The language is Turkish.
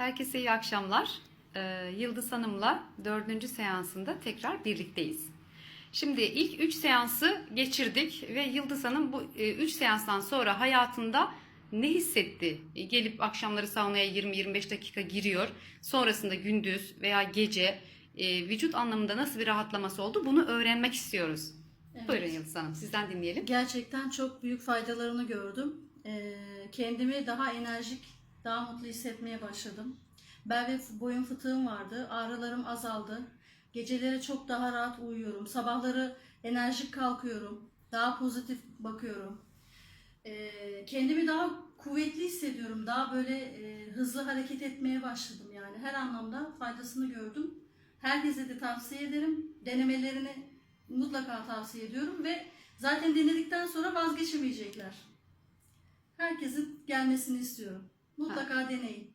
Herkese iyi akşamlar. Ee, Yıldız Hanım'la dördüncü seansında tekrar birlikteyiz. Şimdi ilk üç seansı geçirdik ve Yıldız Hanım bu e, üç seanstan sonra hayatında ne hissetti? E, Gelip akşamları saunaya 20-25 dakika giriyor. Sonrasında gündüz veya gece e, vücut anlamında nasıl bir rahatlaması oldu? Bunu öğrenmek istiyoruz. Evet. Buyurun Yıldız Hanım sizden dinleyelim. Gerçekten çok büyük faydalarını gördüm. Ee, kendimi daha enerjik, daha mutlu hissetmeye başladım. Bel ve boyun fıtığım vardı. Ağrılarım azaldı. Geceleri çok daha rahat uyuyorum. Sabahları enerjik kalkıyorum. Daha pozitif bakıyorum. Ee, kendimi daha kuvvetli hissediyorum. Daha böyle e, hızlı hareket etmeye başladım yani. Her anlamda faydasını gördüm. Herkese de tavsiye ederim. Denemelerini mutlaka tavsiye ediyorum ve zaten denedikten sonra vazgeçemeyecekler. Herkesin gelmesini istiyorum. Mutlaka deneyin.